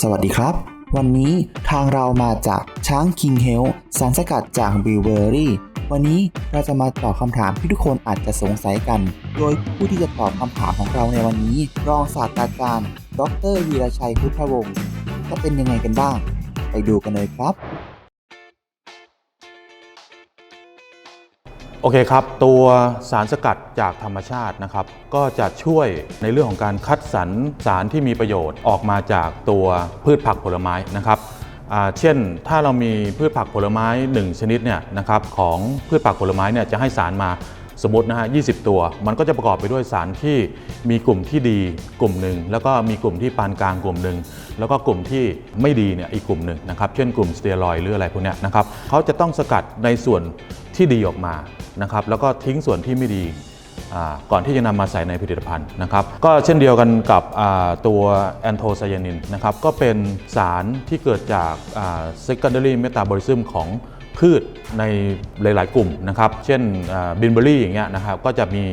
สวัสดีครับ วันนี้ทางเรามาจากช้างคิงเฮลสารสกัดจากบิวเบอรี่วันนี้เราจะมาตอบคำถามที่ทุกคนอาจจะสงสัยกัน โดยผู้ที่จะตอบคำถามของเราในวันนี้ รองศาสตราจารย์ ดรวีรชัยพุทธวงศ์จะเป็นยังไงกันบ้าง ไปดูกันเลยครับ โอเคครับ ตัวสารสกัดจากธรรมชาตินะครับ ก็จะช่วยในเรื่องของการคัดสรรสารที่มีประโยชน์ออกมาจากตัวพืชผักผลไม้นะครับเช่นถ้าเรามีพืชผักผลไม้ 1 ชนิดเนี่ยนะครับของพืชผักผลไม้เนี่ยจะให้สารมา สมมตินะฮะ20 ตัว มันก็จะประกอบไปด้วยสารที่มีกลุ่มที่ดีกลุ่มหนึ่งแล้วก็มีกลุ่มที่ปานกลางกลุ่มหนึ่งแล้วก็กลุ่มที่ไม่ดีเนี่ยอีกกลุ่มหนึ่งนะครับเช่นกลุ่มสเตียรอยหรืออะไรพวกนี้นะครับเขาจะต้องสกัดในส่วนที่ดีออกมานะครับแล้วก็ทิ้งส่วนที่ไม่ดีก่อนที่จะนำมาใส่ในผลิตภัณฑ์นะครับ ก็เช่นเดียวกันกับตัวแอนโทไซยานินนะครับ ก็เป็นสารที่เกิดจาก secondary metabolism ของ พืชในหลาย ๆ กลุ่มนะครับ เช่นบินเบอรี่อย่างเงี้ยนะครับ ก็จะมี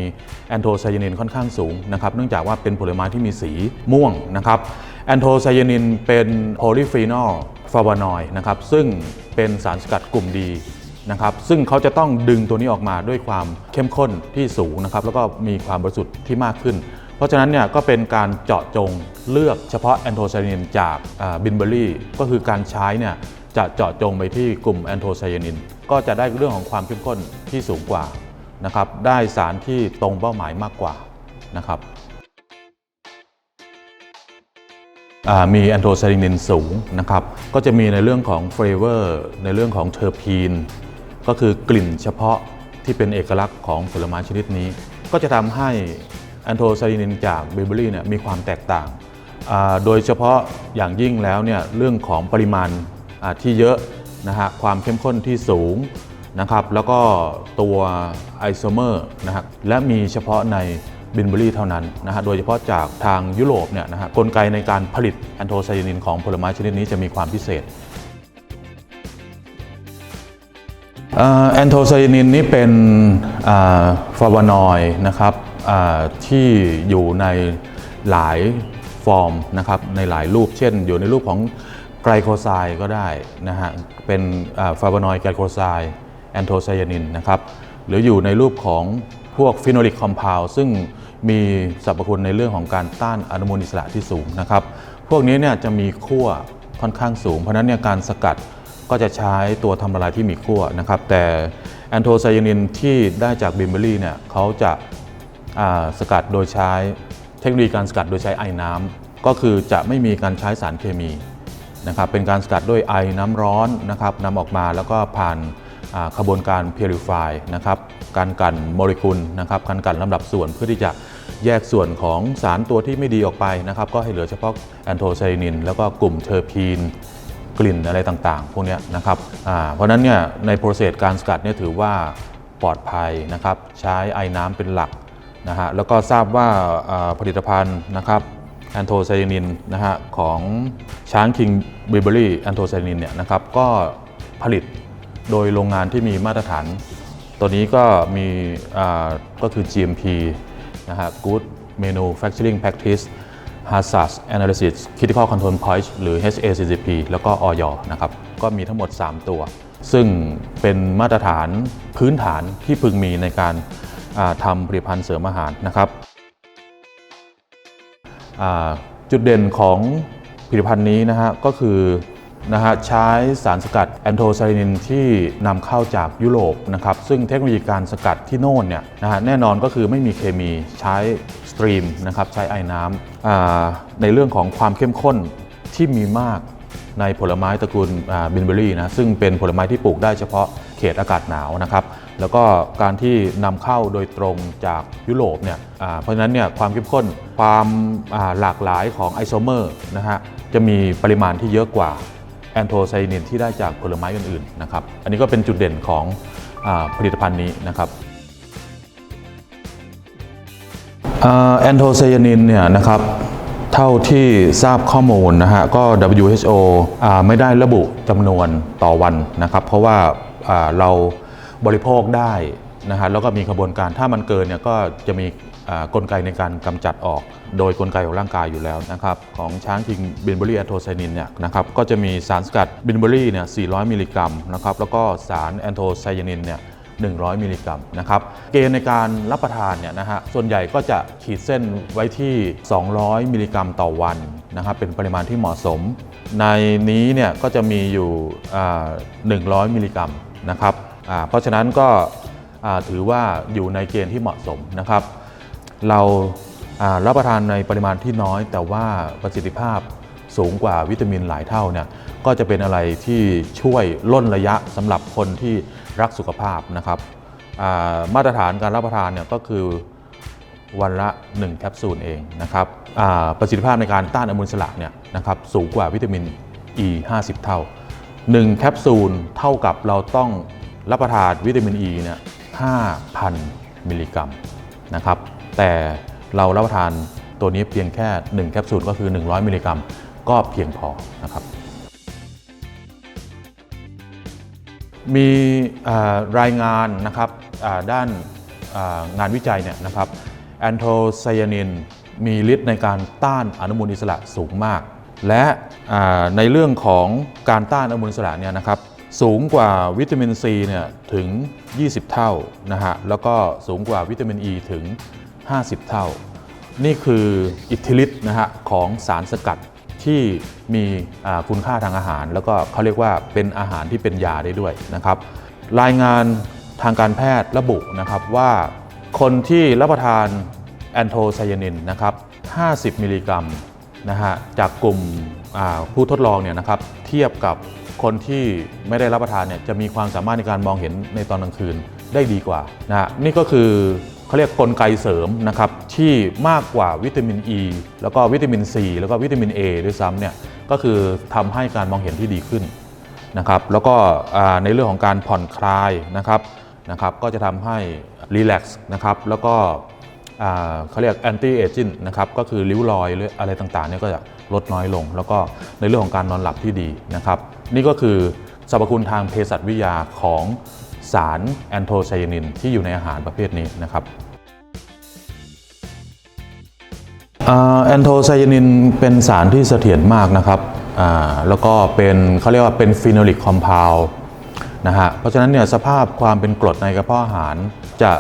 แอนโทไซยานินค่อนข้างสูงนะครับ เนื่องจากว่าเป็นผลไม้ที่มีสีม่วงนะครับแอนโทไซยานินเป็นโพลีฟีนอลฟลาวานอยด์นะครับ ซึ่งเป็นสารสกัดกลุ่มดีนะครับ ซึ่งเขาจะต้องดึงตัวนี้ออกมาด้วยความเข้มข้นที่สูงนะครับ แล้วก็มีความบริสุทธิ์ที่มากขึ้น เพราะฉะนั้นเนี่ยก็เป็นการเจาะจงเลือกเฉพาะแอนโทไซยานินจากบินเบอรี่ ก็คือการใช้เนี่ย จะเจาะจงไปที่กลุ่มแอนโทไซยานิน ก็จะได้เรื่องของความเข้มข้นที่สูงกว่านะครับได้สารที่ตรงเป้าหมายมากกว่านะครับมีแอนโทไซยานินสูงนะครับก็จะมีในเรื่องของเฟเวอร์ในเรื่องของเทอร์พีน ก็คือกลิ่นเฉพาะที่เป็นเอกลักษณ์ของผลไม้ชนิดนี้ ก็จะทำให้แอนโทไซยานินจากเบเบอรี่เนี่ยมีความแตกต่าง โดยเฉพาะอย่างยิ่งแล้วเนี่ยเรื่องของปริมาณ ที่เยอะนะฮะความเข้มข้นที่สูงนะครับแล้วก็ตัวไอโซเมอร์นะครับและมีเฉพาะในบินเบอรี่เท่านั้นนะฮะโดยเฉพาะจากทางยุโรปเนี่ยนะฮะกลไกในการผลิตแอนโทไซยานินของผลไม้ชนิดนี้จะมีความพิเศษแอนโทไซยานินนี่เป็นฟลาวานอยด์นะครับที่อยู่ในหลายฟอร์มนะครับในหลายรูปเช่น อยู่ในรูปของ ไกลโคไซด์ก็ได้นะฮะ เป็นฟลาวานอยด์ไกลโคไซด์แอนโทไซยานินนะครับ หรืออยู่ในรูปของพวกฟิโนลิกคอมเพลซึ่งมีสรรพคุณในเรื่องของการต้านอนุมูลอิสระที่สูงนะครับ พวกนี้เนี่ยจะมีขั้วค่อนข้างสูง เพราะนั้นเนี่ยการสกัดก็จะใช้ตัวทำละลายที่มีขั้วนะครับ แต่แอนโทไซยานินที่ได้จากบิมเบอรี่เนี่ยเขาจะาสกัดโดยใช้เทคโนโลยีการสกัดโดยใช้ไอ้น้ำก็คือจะไม่มีการใช้สารเคมี นะครับเป็นการสกัดด้วยไอน้ำร้อนนะครับนำออกมาแล้วก็ผ่านขบวนการ Purify นะครับการกันโมเลกุลนะครับการกันลำดับส่วนเพื่อที่จะแยกส่วนของสารตัวที่ไม่ดีออกไปนะครับก็ให้เหลือเฉพาะแอนโทไซนิน แล้วก็กลุ่มเทอร์พีนกลิ่นอะไรต่างๆ พวกนี้นะครับเพราะนั้นเนี่ยในโปรเซสการสกัดเนี่ยถือว่าปลอดภัยนะครับใช้ไอ้น้ำเป็นหลักนะฮะแล้วก็ทราบว่าผลิตภัณฑ์นะครับ แอนโทไซยานินนะฮะของช้างคิงบิเบอรี่แอนโทไซยานินเนี่ยนะครับก็ผลิตโดยโรงงานที่มีมาตรฐาน ตัวนี้ก็มีก็คือ GMP นะฮะ Good Manufacturing Practice Hazard Analysis Critical Control Point หรือ HACCP แล้วก็ออยนะครับก็มีทั้งหมด 3 ตัว ซึ่งเป็นมาตรฐานพื้นฐานที่พึงมีในการทำผลิตภัณฑ์เสริมอาหารนะครับ จุดเด่นของผลิตภัณฑ์นี้นะฮะก็คือนะฮะใช้สารสกัดแอนโทไซยานินที่นำเข้าจากยุโรปนะครับซึ่งเทคโนโลยีการสกัดที่โน่นเนี่ยนะฮะแน่นอนก็คือไม่มีเคมีใช้สตรีมนะครับใช้ไอ้น้ำในเรื่องของความเข้มข้นที่มีมากในผลไม้ตระกูลบินเบอรี่นะซึ่งเป็นผลไม้ที่ปลูกได้เฉพาะเขตอากาศหนาวนะครับ แล้วก็การที่นำเข้าโดยตรงจากยุโรปเนี่ยเพราะฉะนั้นเนี่ยความเข้มข้นความาหลากหลายของไอโซเมอร์นะฮะจะมีปริมาณที่เยอะกว่าแอนโทไซยานินที่ได้จากผลไม้อื่นๆนะครับอันนี้ก็เป็นจุดเด่นของอผลิตภัณฑ์นี้นะครับแอนโทไซยานินเนี่ยนะครับเท่าที่ทราบข้อมูลนะฮะก็ WHO ไม่ได้ระบุจำนวนต่อวันนะครับ เพราะว่าอ่าเรา บริโภคได้นะฮะแล้วก็มีกระบวนการถ้ามันเกินเนี่ยก็จะมีกลไกในการกำจัดออก โดยกลไกของร่างกายอยู่แล้วนะครับของช้างคิงบินเบอรี่แอนโทไซนินเนี่ยนะครับก็จะมีสารสกัดบินเบอรี่เนี่ย 400 มิลลิกรัมนะครับแล้วก็สารแอนโทไซยานินเนี่ย100 มิลลิกรัมนะครับเกณฑ์ในการรับประทานเนี่ยนะฮะส่วนใหญ่ก็จะขีดเส้นไว้ที่ 200 มิลลิกรัมต่อวันนะครับเป็นปริมาณที่เหมาะสม ในนี้เนี่ยก็จะมีอยู่อ่า100 มิลลิกรัมนะครับ เพราะฉะนั้นก็ถือว่าอยู่ในเกณฑ์ที่เหมาะสมนะครับ เรารับประทานในปริมาณที่น้อย แต่ว่าประสิทธิภาพสูงกว่าวิตามินหลายเท่าเนี่ยก็จะเป็นอะไรที่ช่วยล่นระยะสำหรับคนที่รักสุขภาพนะครับามาตรฐานการรับประทานเนี่ยก็คือวันละ 1 แคปซูลเองนะครับประสิทธิภาพในการต้านอนุมูลอิสระเนี่ยนะครับสูงกว่าวิตามิน E 50 เท่า 1 แคปซูลเท่ากับเราต้อง รับประทานวิตามิน E เนี่ย5,000 มิลลิกรัมนะครับ แต่เรารับประทานตัวนี้เพียงแค่ 1 แคปซูลก็คือ 100 มิลลิกรัม ก็เพียงพอนะครับ มีรายงานนะครับด้านงานวิจัยเนี่ยนะครับแอนโทไซยานินมีฤทธิ์ในการต้านอนุมูลอิสระสูงมาก และในเรื่องของการต้านอนุมูลอิสระเนี่ยนะครับ สูงกว่าวิตามินซีเนี่ยถึง 20 เท่านะฮะแล้วก็สูงกว่าวิตามินอ e ีถึง 50 เท่า นี่คืออิทธิฤทธิ์นะฮะของสารสกัดที่มีคุณค่าทางอาหาร แล้วก็เขาเรียกว่าเป็นอาหารที่เป็นยาได้ด้วยนะครับ รายงานทางการแพทย์ระบุนะครับว่าคนที่รับประทานแอนโทไซยานินนะครับ 50 มิลลิกรัมนะฮะจากกลุ่ม ผู้ทดลองเนี่ยนะครับเทียบกับคนที่ไม่ได้รับประทานเนี่ยจะมีความสามารถในการมองเห็นในตอนกลางคืนได้ดีกว่านะฮะนี่ก็คือเขาเรียกกลไกเสริมนะครับที่มากกว่าวิตามิน E แล้วก็วิตามิน C แล้วก็วิตามิน A ด้วยซ้ำเนี่ยก็คือทำให้การมองเห็นที่ดีขึ้นนะครับแล้วก็ในเรื่องของการผ่อนคลายนะครับนะครับก็จะทำให้รีแลกซ์นะครับแล้วก็ เขาเรียกแอนตี้เอจิงนะครับก็คือริ้วรอยหรืออะไรต่างๆเนี่ยก็จะลดน้อยลง แล้วก็ในเรื่องของการนอนหลับที่ดีนะครับนี่ก็คือสรรพคุณทางเภสัชวิทยาของสารแอนโทไซยานินที่อยู่ในอาหารประเภทนี้นะครับแอนโทไซยานินเป็นสารที่เสถียรมากนะครับแล้วก็เป็นเขาเรียกว่าเป็นฟีโนลิกคอมเพลนะฮะเพราะฉะนั้นเนี่ยสภาพความเป็นกรดในกระเพาะอาหารจะ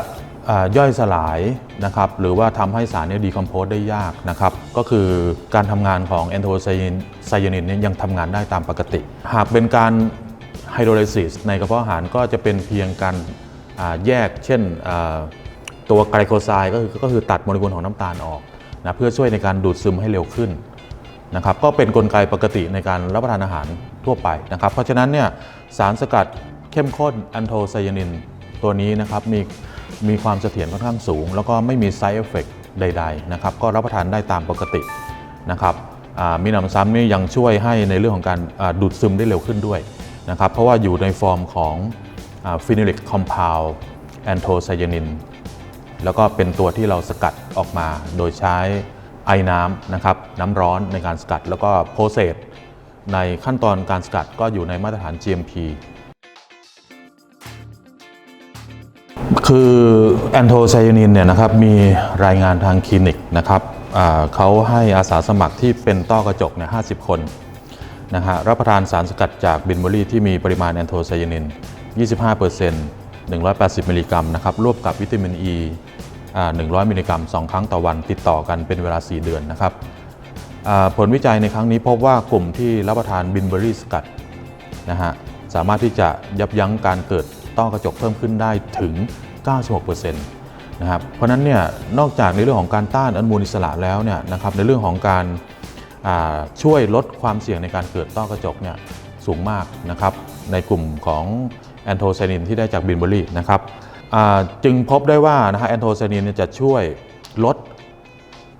ย่อยสลายนะครับหรือว่าทำให้สารเนี้ดีคอมโพสได้ยากนะครับก็คือการทำงานของแอนโทไซยานินเนี่ยยังทำงานได้ตามปกติ หากเป็นการไฮโดรไลซิสในกระเพาะอาหารก็จะเป็นเพียงการแยกเช่นตัวไกลโคไซด์ก็คือก็คือตัดโมเลกุลของน้ำตาลออกนะเพื่อช่วยในการดูดซึมให้เร็วขึ้นนะครับก็เป็นนกลไกปกติในการรับประทานอาหารทั่วไปนะครับเพราะฉะนั้นเนี่ยสารสกัดเข้มข้นแอนโทไซยานินตัวนี้นะครับมี มีความเสถียรค่อนข้างสูง แล้วก็ไม่มีไซเอฟเฟกใดๆนะครับก็รับประทานได้ตามปกตินะครับมีหนำซ้ำนี่ยังช่วยให้ในเรื่องของการดูดซึมได้เร็วขึ้นด้วยนะครับเพราะว่าอยู่ในฟอร์มของฟินิลิกคอมเพลแอนโทไซยานินแล้วก็เป็นตัวที่เราสกัดออกมาโดยใช้ไอ้น้ำนะครับน้ำร้อนในการสกัด แล้วก็โปรเซสในขั้นตอนการสกัดก็อยู่ในมาตรฐาน GMP คือแอนโทไซยานินเนี่ยนะครับมีรายงานทางคลินิกนะครับเขาให้อาสาสมัครที่เป็นต้อกระจกเนี่ย50คนนะฮะรับประทานสารสกัดจากบินเบอรีที่มีปริมาณแอนโทไซยานิน 25% 180 มิลลิกรัมนะครับร่วมกับวิตามินอ่า100 มิลลิกรัม 2 ครั้งต่อวันติดต่อกันเป็นเวลา 4 เดือนนะครับผลวิจัยในครั้งนี้พบว่ากลุ่มที่รับประทานบินเบอรี่สกัดนะฮะสามารถที่จะยับยั้งการเกิดต้อกระจกเพิ่มขึ้นได้ถึง 96%นะครับเพราะนั้นเนี่ยนอกจากในเรื่องของการต้านอนุมูลอิสระแล้วเนี่ยนะครับในเรื่องของการช่วยลดความเสี่ยงในการเกิดต้อกระจกเนี่ยสูงมากนะครับในกลุ่มของแอนโทไซนินที่ได้จากบินเบอรี่นะครับจึงพบได้ว่านะฮะแอนโทไซนินจะช่วยลด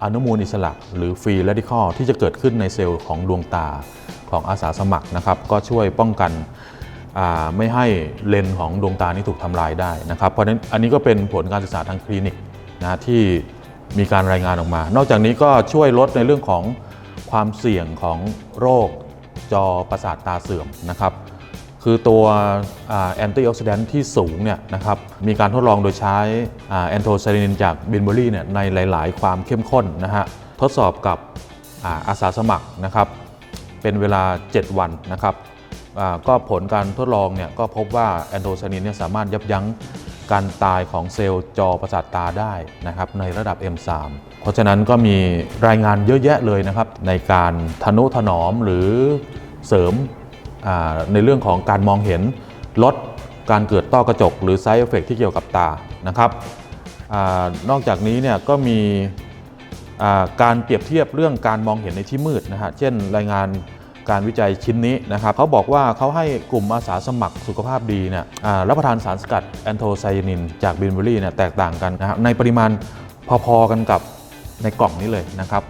อนุมูลอิสระหรือฟรีเรดิคอลที่จะเกิดขึ้นในเซลล์ของดวงตาของอาสาสมัครนะครับ ก็ช่วยป้องกัน ไม่ให้เลนส์ของดวงตานี้ถูกทำลายได้นะครับ เพราะฉะนั้นอันนี้ก็เป็นผลการศึกษาทางคลินิกนะที่มีการรายงานออกมา นอกจากนี้ก็ช่วยลดในเรื่องของความเสี่ยงของโรคจอประสาทตาเสื่อมนะครับ คือตัวแอนตี้ออกซิแดนที่สูงเนี่ยนะครับมีการทดลองโดยใช้แอนโทไซลินินจากบินเบอรี่เนี่ยในหลาย ๆ ความเข้มข้นนะฮะทดสอบกับอาสาสมัครนะครับเป็นเวลา 7 วันนะครับ ก็ผลการทดลองเนี่ยก็พบว่าแอนโทไซนินเนี่ยสามารถยับยั้งการตายของเซลล์จอประสาทตาได้นะครับในระดับ M3 เพราะฉะนั้นก็มีรายงานเยอะแยะเลยนะครับ ในการทนุถนอมหรือเสริมในเรื่องของการมองเห็นลดการเกิดต้อกระจก หรือ side effect ที่เกี่ยวกับตานะครับอนอกจากนี้เนี่ยก็มีการเปรียบเทียบเรื่องการมองเห็นในที่มืดนะฮะเช่นรายงาน การวิจัยชิ้นนี้นะครับเขาบอกว่าเขาให้กลุ่มอาสาสมัครสุขภาพดีเนี่ยรับประทานสารสกัดแอนโทไซยานินจากบินเบอรี่เนี่ยแตกต่างกันนะครับในปริมาณพอๆกันกับในกล่องนี้เลยนะครับ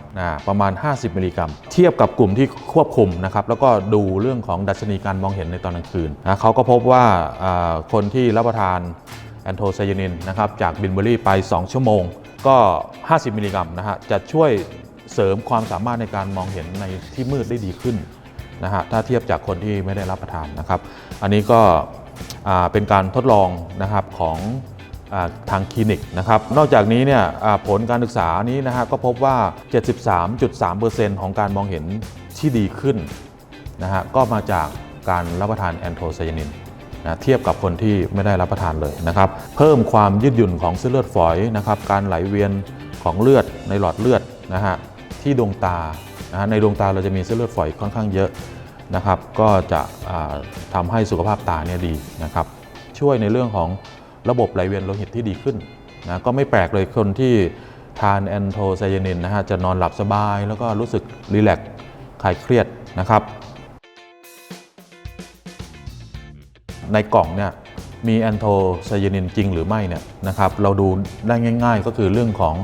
ประมาณ 50 มิลลิกรัม เทียบกับกลุ่มที่ควบคุมนะครับแล้วก็ดูเรื่องของดัชนีการมองเห็นในตอนกลางคืนนะเขาก็พบว่าอ่าคนที่รับประทานแอนโทไซยานินนะครับจากบินเบอรี่ไป 2 ชั่วโมง ก็ 50 มิลลิกรัมนะฮะจะช่วยเสริมความสามารถในการมองเห็นในที่มืดได้ดีขึ้น นะฮะถ้าเทียบจากคนที่ไม่ได้รับประทานนะครับ อันนี้ก็เป็นการทดลองนะครับของทางคลินิกนะครับ นอกจากนี้เนี่ยผลการศึกษานี้นะฮะก็พบว่า 73.3%ของการมองเห็นที่ดีขึ้นนะฮะก็มาจากการรับประทานแอนโทไซยานินนะเทียบกับคนที่ไม่ได้รับประทานเลยนะครับ เพิ่มความยืดหยุ่นของเส้นเลือดฝอยนะครับ การไหลเวียนของเลือดในหลอดเลือดนะฮะที่ดวงตา นะในดวงตาเราจะมีเส้นเลือดฝอยค่อนข้างเยอะนะครับ ก็จะทำาให้สุขภาพตาเนี่ยดีนะครับ ช่วยในเรื่องของระบบไหลเวียนโลหิตที่ดีขึ้นนะก็ไม่แปลกเลยคนที่ทานแอนโทไซยานินนะฮะจะนอนหลับสบาย แล้วก็รู้สึกรีแลกซ์คลายเครียดนะครับ ในกล่องเนี่ยมีแอนโทไซยานินจริงหรือไม่เนี่ยนะครับเราดูได้ง่าย ๆ ก็คือเรื่องของ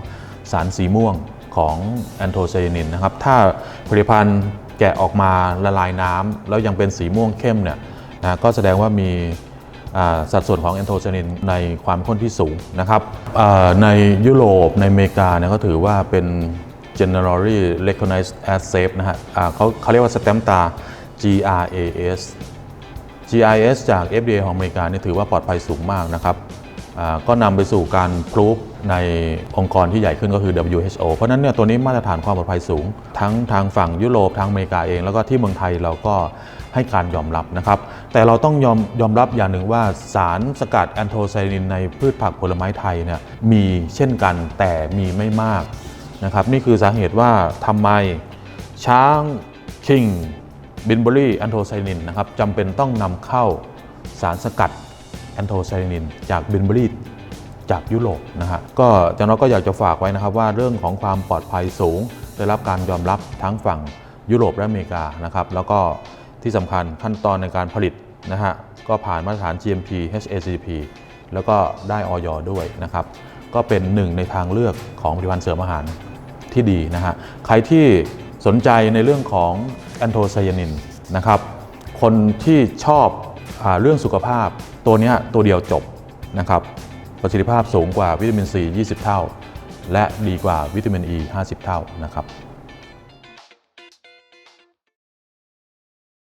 สารสีม่วง ของแอนโทไซยานินนะครับ ถ้าผลิตภัณฑ์แกะออกมาละลายน้ำแล้วยังเป็นสีม่วงเข้มเนี่ยนะก็แสดงว่ามีสัดส่วนของแอนโทไซยานินในความข้นที่สูงนะครับในยุโรปในอเมริกาเนี่ยเขาถือว่าเป็น generally recognized as safe นะฮะเขาเขาเรียกว่าสแตมตา GRAS GIS จาก FDA ของอเมริกาเนี่ยถือว่าปลอดภัยสูงมากนะครับ ก็นำไปสู่การพรูฟในองค์กรที่ใหญ่ขึ้นก็คือ WHO เพราะนั้นเนี่ยตัวนี้มาตรฐานความปลอดภัยสูง ทั้งทางฝั่งยุโรปทางอเมริกาเอง แล้วก็ที่เมืองไทยเราก็ให้การยอมรับนะครับ แต่เราต้องยอมยอมรับอย่างหนึ่งว่าสารสกัดแอนโทไซลินในพืชผักผลไม้ไทยเนี่ยมีเช่นกันแต่มีไม่มากนะครับนี่คือสาเหตุว่าทำไมช้างคิงบินเบอรี่แอนโทไซนินนะครับจำเป็นต้องนำเข้าสารสกัด แอนโทไซนิน จากบินเบอรี่จากยุโรปนะฮะก็อาจารย์น็อตก็อยากจะฝากไว้นะครับว่าเรื่องของความปลอดภัยสูง ได้รับการยอมรับทั้งฝั่งยุโรปและอเมริกานะครับแล้วก็ที่สำคัญขั้นตอนในการผลิตนะฮะก็ผ่านมาตรฐาน GMP HACCP แล้วก็ได้ออยด้วยนะครับก็เป็นหนึ่งในทางเลือกของผลิตภัณฑ์เสริมอาหารที่ดีนะฮะใครที่สนใจในเรื่องของแอนโทไซยานินนะครับคนที่ชอบอเรื่องสุขภาพ ตัวนี้ตัวเดียวจบนะครับประสิทธิภาพสูงกว่าวิตามินซี 20 เท่า และดีกว่าวิตามินอ e 50 เท่านะครับ